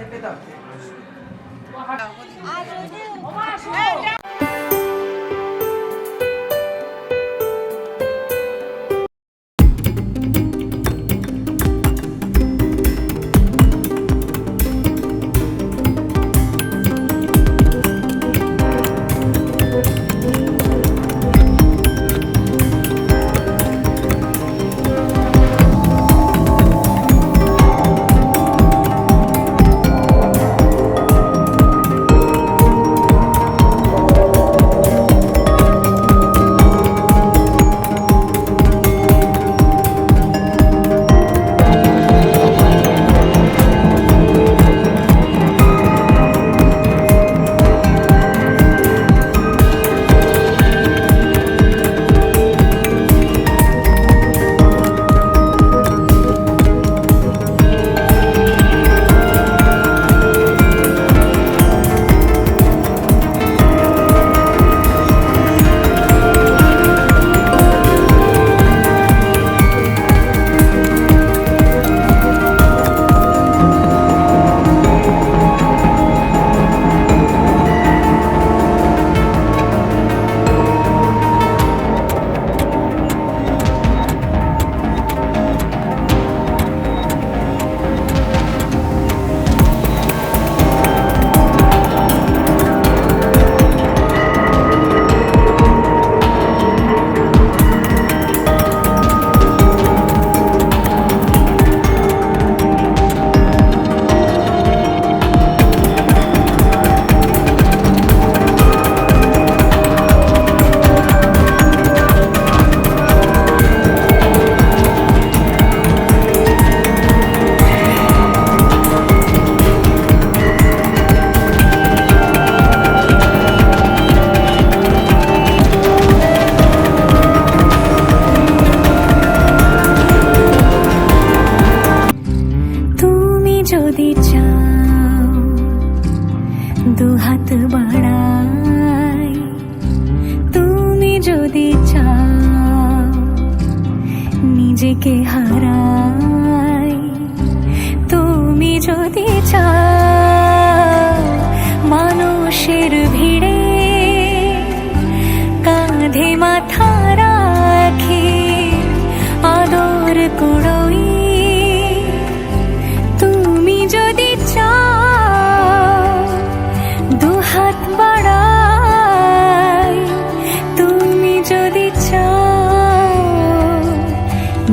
চেপে দাও। যদি মানুষের ভিড়ে কাঁধে মাথা রাখি, আদর কুড়োই তুমি যদি চাও দুহাত বাড়াই, তুমি যদি চাও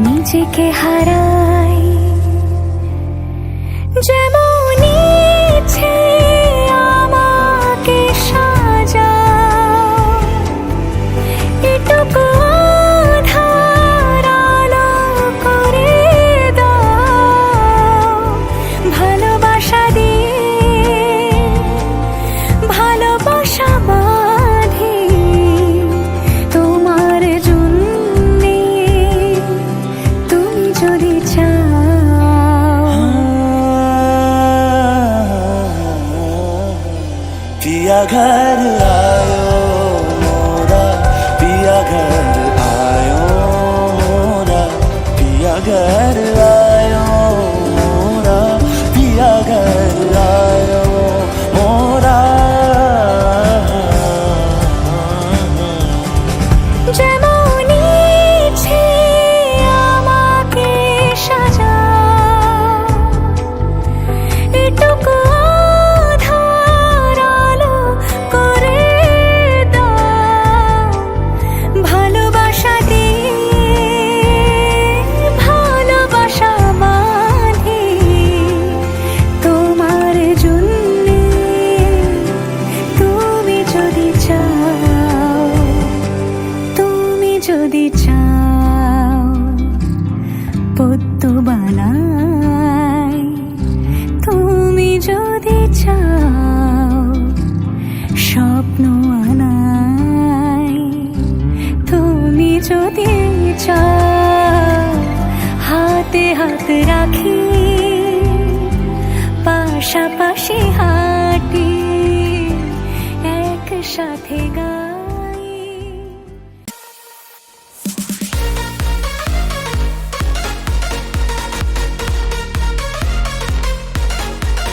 নিজেকে হারাই। যদি চাও। পিয়া ঘর আ যদি চাও, পদ্ম বানাই। তুমি যদি চাও, স্বপ্ন আনাই। তুমি যদি চাও, হাতে হাত রাখি, পাশাপাশি হাঁটি, একসাথে গা